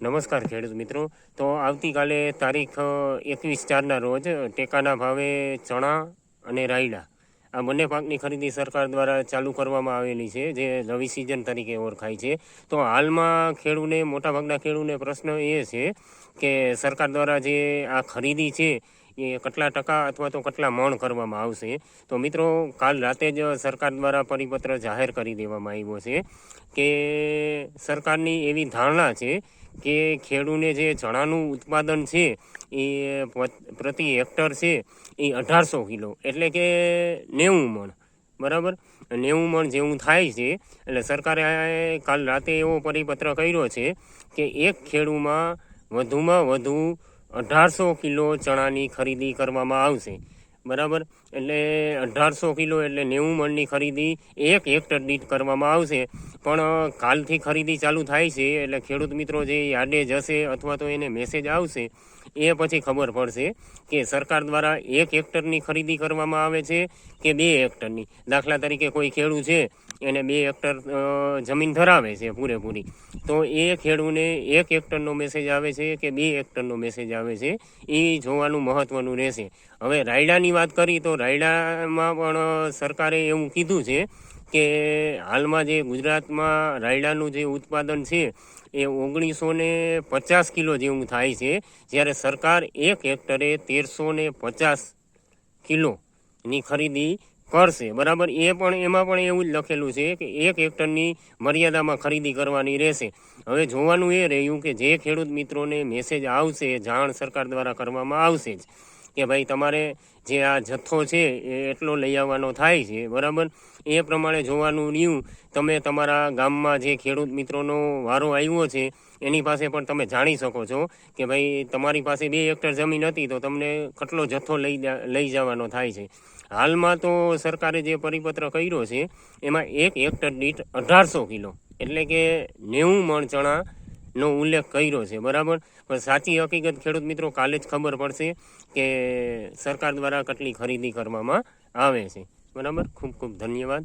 નમસ્કાર ખેડૂત મિત્રો. તો આવતીકાલે તારીખ એકવીસ ચારના રોજ ટેકાના ભાવે ચણા અને રાયડા. આ બંને પાકની ખરીદી સરકાર દ્વારા ચાલુ કરવામાં આવેલી છે, જે રવિ સિઝન તરીકે ઓળખાય છે. તો હાલમાં ખેડૂને, મોટાભાગના ખેડૂને પ્રશ્ન એ છે કે સરકાર દ્વારા જે આ ખરીદી છે કેટલા ટકા અથવા તો કેટલા મણ કરવામાં આવશે? તો મિત્રો, કાલ રાતે જ સરકાર દ્વારા પરિપત્ર જાહેર કરી દેવામાં આવ્યો છે કે સરકારની એવી ધારણા છે કે ખેડૂને જે ચણાનું ઉત્પાદન છે એ પ્રતિ હેક્ટર છે એ અઢારસો કિલો, એટલે કે નેવું મણ, બરાબર? નેવું મણ જેવું થાય છે, એટલે સરકારે કાલ રાતે એવો પરિપત્ર કર્યો છે કે એક ખેડૂમાં વધુમાં વધુ અઢારસો કિલો ચણાની ખરીદી કરવામાં આવશે. બરાબર? એટલે અઢારસો કિલો એટલે નેવું મણની ખરીદી એક હેક્ટર દીઠ કરવામાં આવશે. પણ કાલથી ખરીદી ચાલુ થાય છે, એટલે ખેડૂત મિત્રો જે યાર્ડે જશે અથવા તો એને મેસેજ આવશે એ પછી ખબર પડશે કે સરકાર દ્વારા એક હેક્ટરની ખરીદી કરવામાં આવે છે કે બે હેક્ટરની? દાખલા તરીકે કોઈ ખેડૂત છે, એને બે હેક્ટર જમીન ધરાવે છે પૂરેપૂરી. તો એ ખેડૂને એક હેક્ટરનો મેસેજ આવે છે કે બે હેક્ટરનો મેસેજ આવે છે, એ જોવાનું મહત્વનું રહેશે. હવે રાયડાની વાત કરી તો રાયડામાં પણ સરકારે એવું કીધું છે કે હાલમાં જે ગુજરાતમાં રાયડાનું જે ઉત્પાદન છે, એ ઓગણીસો ને પચાસ કિલો જેવું થાય છે, જ્યારે સરકાર એક હેક્ટરે તેરસો ને પચાસ કિલોની ખરીદી કરશે. બરાબર? એ પણ, એમાં પણ એવું જ લખેલું છે કે એક હેક્ટરની મર્યાદામાં ખરીદી કરવાની રહેશે. હવે જોવાનું એ રહ્યું કે જે ખેડૂત મિત્રોને મેસેજ આવશે, જાણ સરકાર દ્વારા કરવામાં આવશે જ. કે ભાઈ તમારે જે આ જથ્થો છે એ એટલો લઈ આવવાનો થાય છે, બરાબર? એ પ્રમાણે જોવાનું રહ્યું. તમે તમારા ગામમાં જે ખેડૂત મિત્રોનો વારો આવ્યો છે, એની પાસે પણ તમે જાણી શકો છો કે ભાઈ તમારી પાસે બે હેક્ટર જમીન હતી તો તમને કેટલો જથ્થો લઈ લઈ જવાનો થાય છે. હાલમાં તો સરકારે જે પરિપત્ર કર્યો છે, એમાં એક હેક્ટર દીઠ અઢારસો કિલો, એટલે કે નેવું મણ ચણા નો ઉલ્લેખ કર્યો છે, બરાબર? પણ સાચી હકીકત ખેડૂત મિત્રો કાલે જ ખબર પડશે કે સરકાર દ્વારા કેટલી ખરીદી કરવામાં આવે છે. બરાબર? ખૂબ ખૂબ ધન્યવાદ.